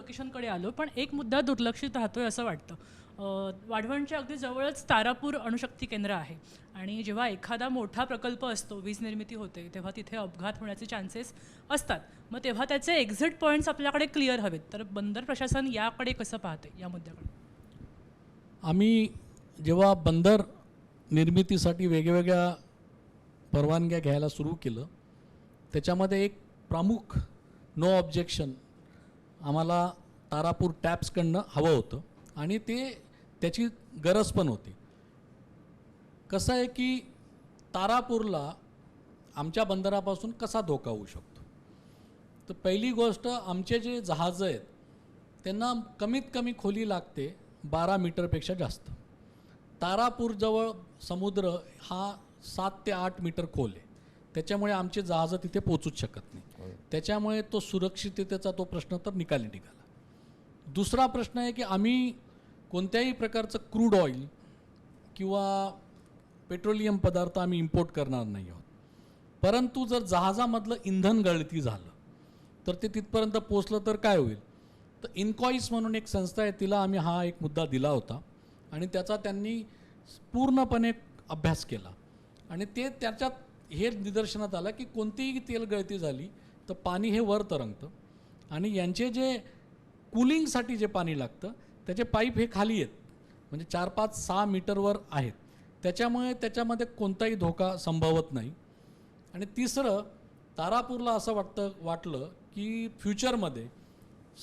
लोकेशनकडे आलो पण एक मुद्दा दुर्लक्षित राहतोय असं वाटतं. वाढवणच्या अगदी जवळच तारापूर अणुशक्ती केंद्र आहे आणि जेव्हा एखादा मोठा प्रकल्प असतो वीज निर्मिती होते तेव्हा तिथे अपघात होण्याचे चान्सेस असतात. मग तेव्हा त्याचे एक्झिट पॉईंट्स आपल्याकडे क्लिअर हवेत. तर बंदर प्रशासन याकडे कसं पाहते या मुद्द्याकडे? आम्ही जेव्हा बंदर निर्मितीसाठी वेगवेगळ्या परवानग्या घ्यायला सुरू केलं त्याच्यामध्ये एक प्रमुख नो ऑब्जेक्शन आम्हाला तारापूर टॅप्सकडनं हवं होतं आणि ते त्याची गरज पण होती. कसं आहे की तारापूरला आमच्या बंदरापासून कसा धोका होऊ शकतो? तर पहिली गोष्ट आमचे जे जहाजं आहेत त्यांना कमीत कमी खोली लागते बारा मीटरपेक्षा जास्त. तारापूरजवळ समुद्र हा सात ते आठ मीटर खोल आहे. त्याच्यामुळे आमचे जहाजं तिथे पोचूच शकत नाही. त्याच्यामुळे तो सुरक्षिततेचा तो प्रश्न तर निकाली निघाला. दुसरा प्रश्न आहे की आम्ही कोणत्याही प्रकारचं क्रूड ऑइल किंवा पेट्रोलियम पदार्थ आम्ही इम्पोर्ट करणार नाही आहोत. परंतु जर जहाजामधलं इंधन गळती झालं तर ते तिथपर्यंत पोचलं तर काय होईल? तर इन्कॉईस म्हणून एक संस्था आहे तिला आम्ही हा एक मुद्दा दिला होता आणि त्याचा त्यांनी पूर्णपणे अभ्यास केला. आणि ते त्याच्यात हे निदर्शनात आलं की कोणतीही तेलगळती झाली तर पाणी हे वर तरंगतं. आणि यांचे जे कूलिंगसाठी जे पाणी लागतं त्याचे पाईप हे खाली आहेत म्हणजे चार पाच सहा मीटरवर आहेत. त्याच्यामुळे त्याच्यामध्ये कोणताही धोका संभवत नाही. आणि तिसरं तारापूरला असं वाटतं वाटलं की फ्युचरमध्ये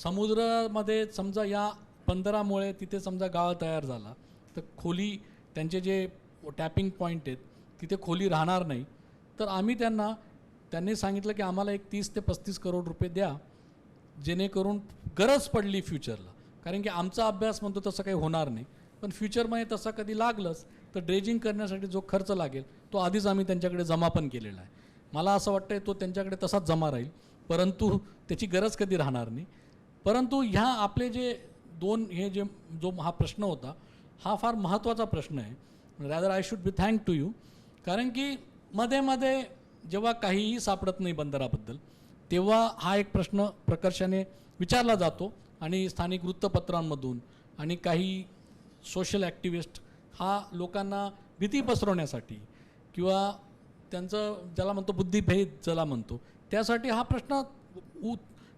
समुद्रामध्ये समजा या बंदरामुळे तिथे समजा गाळ तयार झाला तर खोली त्यांचे जे टॅपिंग पॉईंट आहेत तिथे खोली राहणार नाही. तर आम्ही त्यांना त्यांनी सांगितलं की आम्हाला एक तीस ते पस्तीस करोड रुपये द्या जेणेकरून गरज पडली फ्युचरला. कारण की आमचा अभ्यास म्हणतो तसं काही होणार नाही. पण फ्युचरमध्ये तसं कधी लागलंच तर ड्रेजिंग करण्यासाठी जो खर्च लागेल तो आधीच आम्ही त्यांच्याकडे जमा पण केलेला आहे. मला असं वाटतं तो त्यांच्याकडे तसाच जमा राहील परंतु त्याची गरज कधी राहणार नाही. परंतु ह्या आपले जे दोन हे जे जो हा प्रश्न होता हा फार महत्त्वाचा प्रश्न आहे. Rather I should be thank to you कारण की मध्ये मध्ये जेव्हा काहीही सापडत नाही बंदराबद्दल तेव्हा हा एक प्रश्न प्रकर्षाने विचारला जातो आणि स्थानिक वृत्तपत्रांमधून आणि काही सोशल ॲक्टिव्हिस्ट हा लोकांना भीती पसरवण्यासाठी किंवा त्यांचं ज्याला म्हणतो बुद्धिभेद ज्याला म्हणतो त्यासाठी हा प्रश्न उ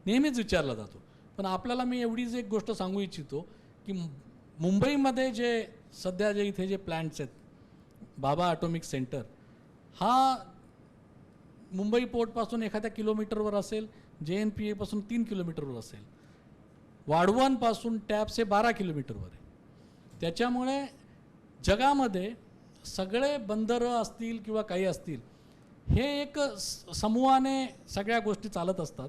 नेहमीच विचारला जातो. पण आपल्याला मी एवढीच एक गोष्ट सांगू इच्छितो की मुंबईमध्ये जे सध्या जे इथे जे प्लॅन्ट्स आहेत बाबा ॲटॉमिक सेंटर हा मुंबई पोर्टपासून एखाद्या किलोमीटरवर असेल जे एन पी एपासून तीन किलोमीटरवर असेल. वाढवणपासून टॅप्स हे बारा किलोमीटरवर आहे. त्याच्यामुळे जगामध्ये सगळे बंदरं असतील किंवा काही असतील हे एक समूहाने सगळ्या गोष्टी चालत असतात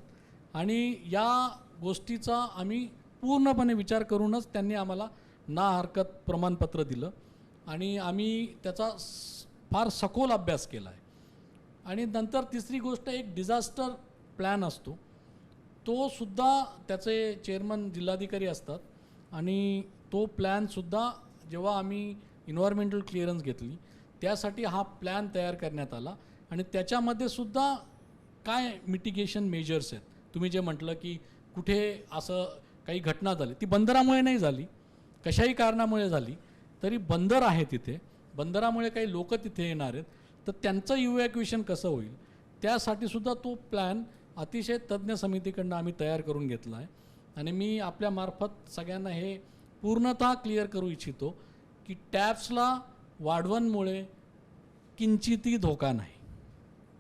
आणि या गोष्टीचा आम्ही पूर्णपणे विचार करूनच त्यांनी आम्हाला ना हरकत प्रमाणपत्र दिलं आणि आम्ही त्याचा स- फार सखोल अभ्यास केला आहे आणि नंतर तिसरी गोष्ट एक डिझास्टर प्लॅन असतो. तो सुद्धा त्याचे चेअरमन जिल्हाधिकारी असतात. आणि तो प्लॅनसुद्धा जेव्हा आम्ही इन्व्हायरमेंटल क्लिअरन्स घेतली त्यासाठी हा प्लॅन तयार करण्यात आला. आणि त्याच्यामध्ये सुद्धा काय मिटिगेशन मेजर्स आहेत? तुम्ही जे म्हटलं की कुठे असं काही घटना झाली ती बंदरामुळे नाही झाली. कशाही कारणामुळे झाली. तरी बंदर आहे तिथे. बंदरामुळे काही लोक तिथे येणार आहेत. तर त्यांचं इव्हॅक्युएशन कसं होईल? त्यासाठी सुद्धा तो प्लॅन अतिशय तज्ज्ञ समितीकडनं आम्ही तयार करून घेतला आहे. आणि मी आपल्यामार्फत सगळ्यांना हे पूर्णतः क्लिअर करू इच्छितो की टॅप्सला वाढवणमुळे किंचितही धोका नाही.